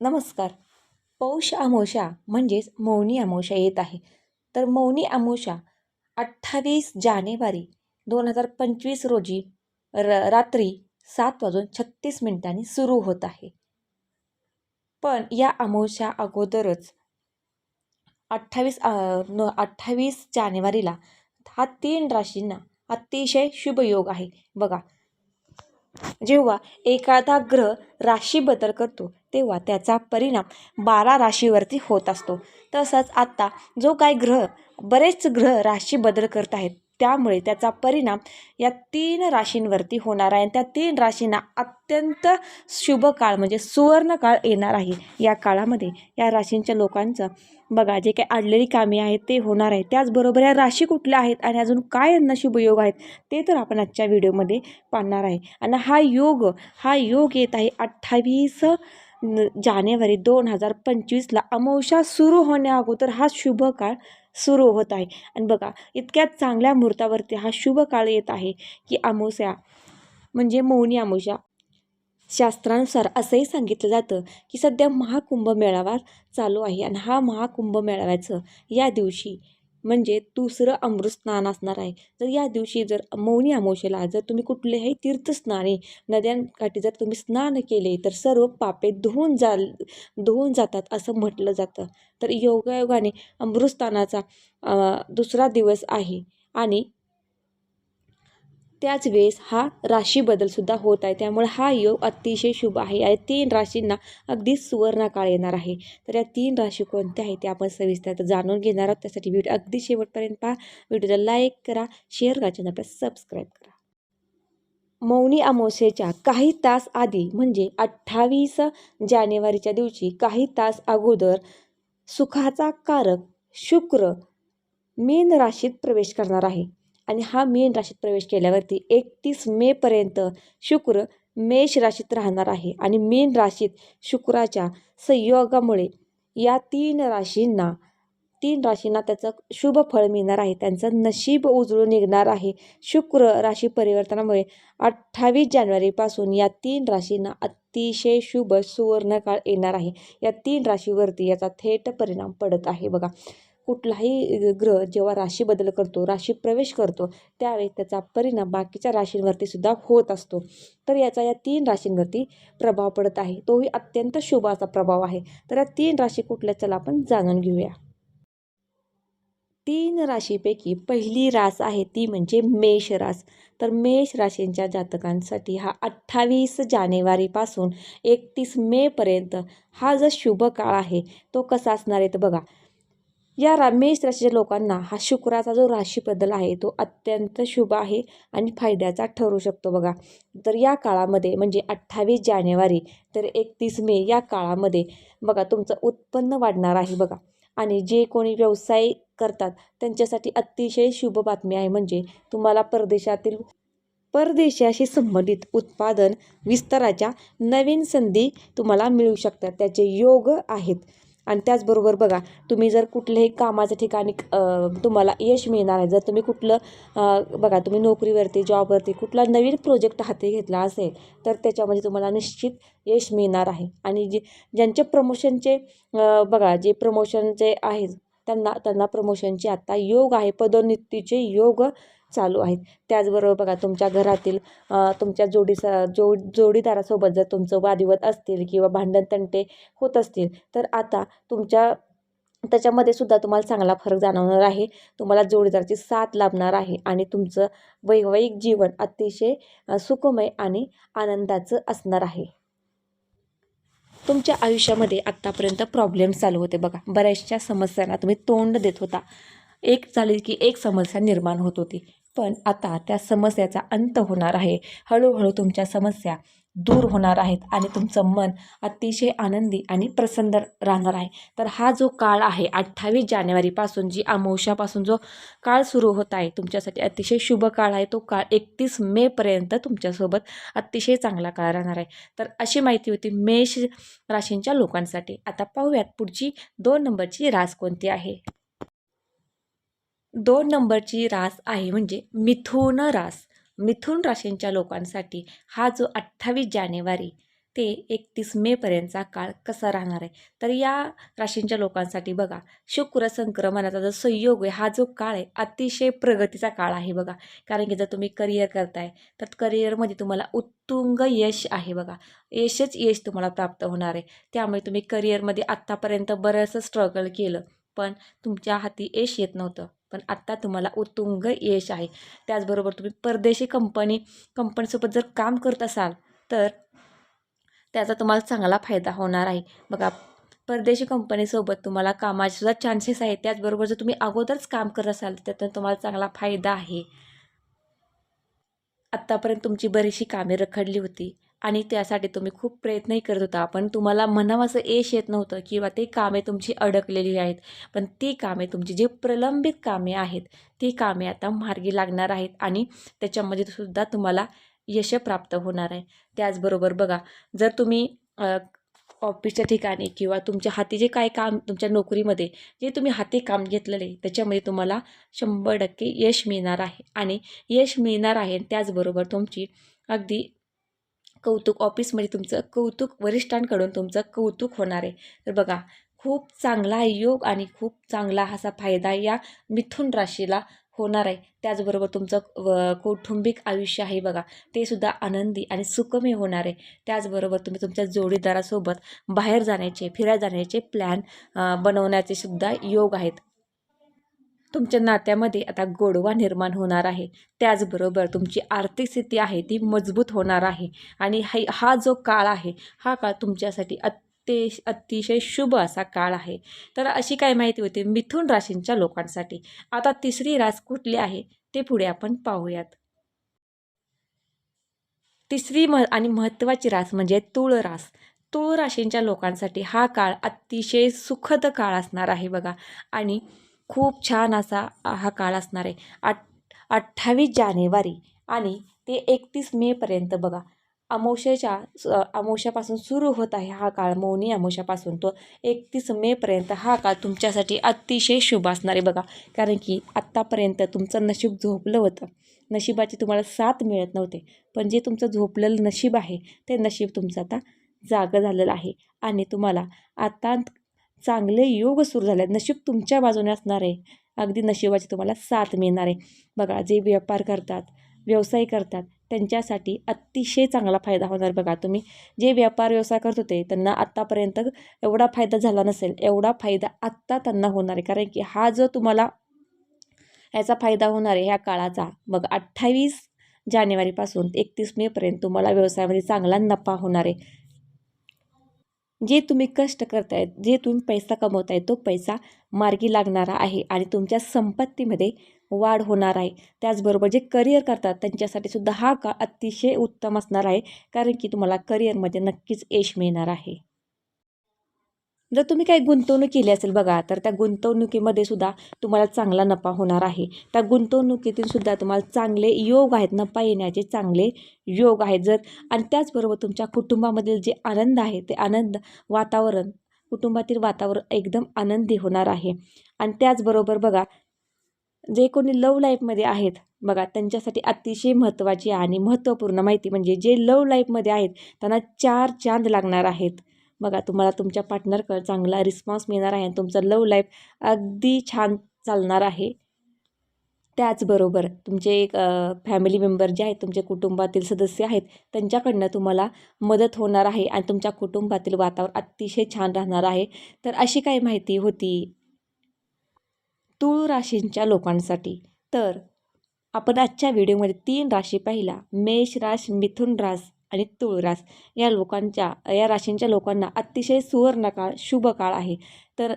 नमस्कार. पौष आमोशा म्हणजेच मौनी आमोशा येत आहे. तर मौनी आमोशा अठ्ठावीस जानेवारी दोन हजार पंचवीस रोजी र रात्री सात वाजून छत्तीस मिनिटांनी सुरू होत आहे. पण या आमोशा अगोदरच अठ्ठावीस अठ्ठावीस जानेवारीला हा तीन राशींना अतिशय शुभ योग आहे. बघा जेव्हा एखादा ग्रह राशी बदल करतो तेव्हा त्याचा परिणाम बारा राशीवरती होत असतो. तसंच आत्ता जो काय ग्रह बरेच ग्रह राशी बदल करत आहेत त्यामुळे त्याचा परिणाम या तीन राशींवरती होणार आहे. आणि त्या तीन राशींना अत्यंत शुभ काळ म्हणजे सुवर्ण काळ येणार आहे. या काळामध्ये या राशींच्या लोकांचं बघा जे काही अडलेली कामे आहेत ते होणार आहे. त्याचबरोबर या राशी कुठल्या आहेत आणि अजून काय यांना शुभयोग आहेत ते तर आपण आजच्या व्हिडिओमध्ये पाहणार आहे. आणि हा योग हा योग येत आहे अठ्ठावीस जानेवारी दोन हजार पंचवीसला. अमावस्या सुरू होण्या अगोदर हा शुभ काळ सुरू होत आहे. आणि बघा इतक्या चांगल्या मुहूर्तावरती हा शुभ काळ येत आहे की अमावस्या म्हणजे मौनी अमावस्या. शास्त्रानुसार असंही सांगितलं जातं की सध्या महाकुंभ मेळावा चालू आहे आणि हा महाकुंभ मेळाव्याचं या दिवशी म्हणजे दुसरं अमृत स्नान असणार आहे. जर या दिवशी जर मौनी अमोशेला जर तुम्ही कुठलेही तीर्थस्नाने नद्यांकाठी जर तुम्ही स्नान केले तर सर्व पापे धुवून जा धुवून जातात असं म्हटलं जातं. तर योगायोगाने अमृतस्नानाचा दुसरा दिवस आहे. आणि त्याच वेळेस हा राशी बदलसुद्धा होत आहे. त्यामुळे हा योग अतिशय शुभ आहे. या तीन राशींना अगदी सुवर्णाकाळ येणार आहे. तर या तीन राशी कोणत्या आहेत ते आपण सविस्तर जाणून घेणार आहोत. त्यासाठी व्हिडिओ अगदी शेवटपर्यंत पहा. व्हिडिओला लाईक करा शेअर करा चॅनलला सबस्क्राईब करा. मौनी अमावस्येच्या काही तास आधी म्हणजे अठ्ठावीस जानेवारीच्या दिवशी काही तास अगोदर सुखाचा कारक शुक्र मीन राशीत प्रवेश करणार आहे. आणि हा मीन राशीत प्रवेश केल्यावरती एकतीस मेपर्यंत शुक्र मेष राशीत राहणार आहे. आणि मीन राशीत शुक्राच्या संयोगामुळे या तीन राशींना तीन राशींना त्याचं शुभ फळ मिळणार आहे. त्यांचं नशीब उजळून निघणार आहे. शुक्र राशी परिवर्तनामुळे अठ्ठावीस जानेवारीपासून या तीन राशींना अतिशय शुभ सुवर्णकाळ येणार आहे. या तीन राशीवरती याचा थेट परिणाम पडत आहे. बघा कुठलाही ग्रह जेव्हा राशी बदल करतो राशी प्रवेश करतो त्यावेळी त्याचा परिणाम बाकीच्या राशींवरती सुद्धा होत असतो. तर याचा या तीन राशींवरती प्रभाव पडत आहे. तोही अत्यंत शुभ असा प्रभाव आहे. तर या तीन राशी कुठल्या? चला आपण जाणून घेऊया. तीन राशीपैकी पहिली रास आहे ती म्हणजे मेष रास. तर मेष राशींच्या जातकांसाठी हा अठ्ठावीस जानेवारीपासून एकतीस मेपर्यंत हा जो शुभ काळ आहे तो कसा असणार आहे तर बघा. या रा मेष राशीच्या लोकांना हा शुक्राचा जो राशीबदल आहे तो अत्यंत शुभ आहे आणि फायद्याचा ठरू शकतो बघा. तर या काळामध्ये म्हणजे अठ्ठावीस जानेवारी तर एकतीस मे या काळामध्ये बघा तुमचं उत्पन्न वाढणार आहे बघा. आणि जे कोणी व्यवसाय करतात त्यांच्यासाठी अतिशय शुभ बातमी आहे म्हणजे तुम्हाला परदेशातील परदेशाशी संबंधित उत्पादन विस्ताराच्या नवीन संधी तुम्हाला मिळू शकतात. त्याचे योग आहेत. आणि त्याचबरोबर बघा तुम्ही जर कुठल्याही कामाच्या ठिकाणी तुम्हाला यश मिळणार आहे. जर तुम्ही कुठलं बघा तुम्ही नोकरीवरती जॉबवरती कुठला नवीन प्रोजेक्ट हाती घेतला असेल तर त्याच्यामध्ये तुम्हाला निश्चित यश मिळणार आहे. आणि जे ज्यांचे प्रमोशनचे बघा जे प्रमोशनचे आहेत त्यांना त्यांना प्रमोशनचे आत्ता योग आहे. पदोन्नतीचे योग चालू आहेत. त्याचबरोबर बघा तुमच्या घरातील तुमच्या जोडीसा जो जोडीदारासोबत जर तुमचं वादिवत असतील किंवा भांडण तंटे होत असतील तर आता तुमच्या त्याच्यामध्ये सुद्धा तुम्हाला चांगला फरक जाणवणार आहे. तुम्हाला जोडीदाराची साथ लाभणार आहे आणि तुमचं वैवाहिक जीवन अतिशय सुखमय आणि आनंदाचं असणार आहे. तुमच्या आयुष्यामध्ये आत्तापर्यंत प्रॉब्लेम चालू होते बघा. बऱ्याचशा समस्यांना तुम्ही तोंड देत होता. एक झाली की एक समस्या निर्माण होत होती. पण आता त्या समस्याचा अंत होणार आहे. हळूहळू तुमच्या समस्या दूर होणार आहेत आणि तुमचं मन अतिशय आनंदी आणि प्रसन्न राहणार आहे. तर हा जो काळ आहे अठ्ठावीस जानेवारीपासून जी अमावश्यापासून जो काळ सुरू होत आहे तुमच्यासाठी अतिशय शुभ काळ आहे. तो काळ एकतीस मेपर्यंत तुमच्यासोबत अतिशय चांगला काळ राहणार आहे. तर अशी माहिती होती मेष राशींच्या लोकांसाठी. आता पाहूयात पुढची दोन नंबरची रास कोणती आहे? दोन नंबरची रास आहे म्हणजे मिथुन रास. मिथुन राशींच्या लोकांसाठी हा जो अठ्ठावीस जानेवारी ते एकतीस मेपर्यंतचा काळ कसा राहणार आहे? तर या राशींच्या लोकांसाठी बघा शुक्र संक्रमणाचा जो संयोग आहे हा जो काळ आहे अतिशय प्रगतीचा काळ आहे बघा. कारण की जर तुम्ही करिअर करताय तर करिअरमध्ये तुम्हाला उत्तुंग यश आहे बघा. यशच यश तुम्हाला प्राप्त होणार आहे. त्यामुळे तुम्ही करिअरमध्ये आत्तापर्यंत बरंचसं स्ट्रगल केलं. पण तुमच्या हाती यश येत नव्हतं. पण आत्ता तुम्हाला उत्तुंग यश आहे. त्याचबरोबर तुम्ही परदेशी कंपनी कंपनीसोबत जर काम करत असाल तर त्याचा तुम्हाला चांगला फायदा होणार आहे. बघा परदेशी कंपनीसोबत तुम्हाला कामाचे सुद्धा चान्सेस आहेत. त्याचबरोबर जर तुम्ही अगोदरच काम करत असाल तर त्यातून तुम्हाला चांगला फायदा आहे. आत्तापर्यंत तुमची बरीचशी कामे रखडली होती. आणि त्यासाठी तुम्ही खूप प्रयत्नही करत होता. पण तुम्हाला म्हणावं असं यश येत नव्हतं किंवा ते कामे तुमची अडकलेली आहेत. पण ती कामे तुमची जी प्रलंबित कामे आहेत ती कामे आता मार्गी लागणार आहेत आणि त्याच्यामध्ये सुद्धा तुम्हाला यश प्राप्त होणार आहे. त्याचबरोबर बघा जर तुम्ही ऑफिसच्या ठिकाणी किंवा तुमच्या हाती जे काय काम तुमच्या नोकरीमध्ये जे तुम्ही हाती काम घेतलेले त्याच्यामध्ये तुम्हाला शंभर टक्के यश मिळणार आहे. आणि यश मिळणार आहे त्याचबरोबर तुमची अगदी कौतुक ऑफिसमध्ये तुमचं कौतुक वरिष्ठांकडून तुमचं कौतुक होणार आहे. तर बघा खूप चांगला योग आणि खूप चांगला असा फायदा या मिथुन राशीला होणार आहे. त्याचबरोबर तुमचं व कौटुंबिक आयुष्य आहे बघा ते सुद्धा आनंदी आणि सुखमय होणार आहे. त्याचबरोबर तुम्ही तुमच्या जोडीदारासोबत बाहेर जाण्याचे फिरायला जाण्याचे प्लॅन बनवण्याचे सुद्धा योग आहेत. तुमच्या नात्यामध्ये आता गोडवा निर्माण होणार आहे. त्याचबरोबर तुमची आर्थिक स्थिती आहे ती मजबूत होणार आहे. आणि हा हा जो काळ आहे हा काळ तुमच्यासाठी अत्ये अतिशय शुभ असा काळ आहे. तर अशी काय माहिती होती? मिथुन राशींच्या लोकांसाठी. आता तिसरी रास कुठली आहे? ते पुढे आपण पाहूयात. तिसरी म आणि महत्त्वाची रास म्हणजे तुळ रास. तुळ राशींच्या लोकांसाठी हा काळ अतिशय सुखद काळ असणार आहे बघा. आणि खूप छान असा हा काळ असणार आहे. आठ अठ्ठावीस जानेवारी आणि ते एकतीस मेपर्यंत बघा. अमावशेच्या अमावस्यापासून सुरू होत आहे हा काळ. मौनी अमावस्यापासून तो एकतीस मेपर्यंत हा काळ तुमच्यासाठी अतिशय शुभ असणार आहे बघा. कारण की आत्तापर्यंत तुमचं नशीब झोपलं होतं. नशिबाची तुम्हाला साथ मिळत नव्हते. पण जे तुमचं झोपलेलं नशीब आहे ते नशीब तुमचं आता जागं झालेलं आहे. आणि तुम्हाला आता चांगले योग सुरू झाले आहेत नशीब तुमच्या बाजूने असणार आहे. अगदी नशिबाची तुम्हाला साथ मिळणार आहे. बघा जे व्यापार करतात व्यवसाय करतात त्यांच्यासाठी अतिशय चांगला फायदा होणार बघा तुम्ही. जे व्यापार व्यवसाय करत होते त्यांना आत्तापर्यंत एवढा फायदा झाला नसेल. एवढा फायदा आत्ता त्यांना होणार आहे. कारण की हा जो तुम्हाला याचा फायदा होणार आहे ह्या काळाचा मग अठ्ठावीस जानेवारीपासून एकतीस मेपर्यंत तुम्हाला व्यवसायामध्ये चांगला नफा होणार आहे. जे तुम्ही कष्ट करतायत जे तुम्ही पैसा कमवताय तो पैसा मार्गी लागणारा आहे आणि तुमच्या संपत्तीमध्ये वाढ होणार आहे. त्याचबरोबर जे करिअर करतात त्यांच्यासाठी सुद्धा हा का अतिशय उत्तम असणार आहे कारण की तुम्हाला करिअरमध्ये नक्कीच यश मिळणार आहे. जर तुम्ही काही गुंतवणूक केली असेल बघा तर त्या गुंतवणुकीमध्ये सुद्धा तुम्हाला चांगला नफा होणार आहे. त्या गुंतवणुकीतून सुद्धा तुम्हाला चांगले योग आहेत नफा येण्याचे चांगले योग आहेत. जर आणि त्याचबरोबर तुमच्या कुटुंबामधील जे आनंद आहे ते आनंद वातावरण कुटुंबातील वातावरण एकदम आनंदी होणार आहे. आणि त्याचबरोबर बघा जे कोणी लव लाईफमध्ये आहेत बघा त्यांच्यासाठी अतिशय महत्त्वाची आणि महत्त्वपूर्ण माहिती म्हणजे जे लव लाईफमध्ये आहेत त्यांना चार चांद लागणार आहेत. बघा तुम्हाला तुमच्या पार्टनरकडे चांगला रिस्पॉन्स मिळणार आहे आणि तुमचं लव लाईफ अगदी छान चालणार आहे. त्याचबरोबर तुमचे एक फॅमिली मेंबर जे आहेत तुमच्या कुटुंबातील सदस्य आहेत त्यांच्याकडनं तुम्हाला मदत होणार आहे आणि तुमच्या कुटुंबातील वातावरण अतिशय छान राहणार आहे. तर अशी काही माहिती होती तुळ राशींच्या लोकांसाठी. तर आपण आजच्या व्हिडिओमध्ये तीन राशी पाहिला मेष रास मिथुन रास आणि तुळरास या लोकांच्या या राशींच्या लोकांना अतिशय सुवर्ण काळ शुभ काळ आहे. तर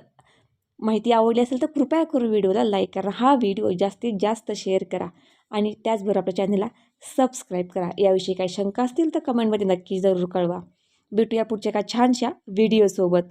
माहिती आवडली असेल तर कृपया करून व्हिडिओला लाईक करा. हा व्हिडिओ जास्तीत जास्त शेअर करा आणि त्याचबरोबर आपल्या चॅनलला सबस्क्राईब करा. याविषयी काही शंका असतील तर कमेंटमध्ये नक्की जरूर कळवा. भेटूया पुढच्या एका छानशा व्हिडिओसोबत.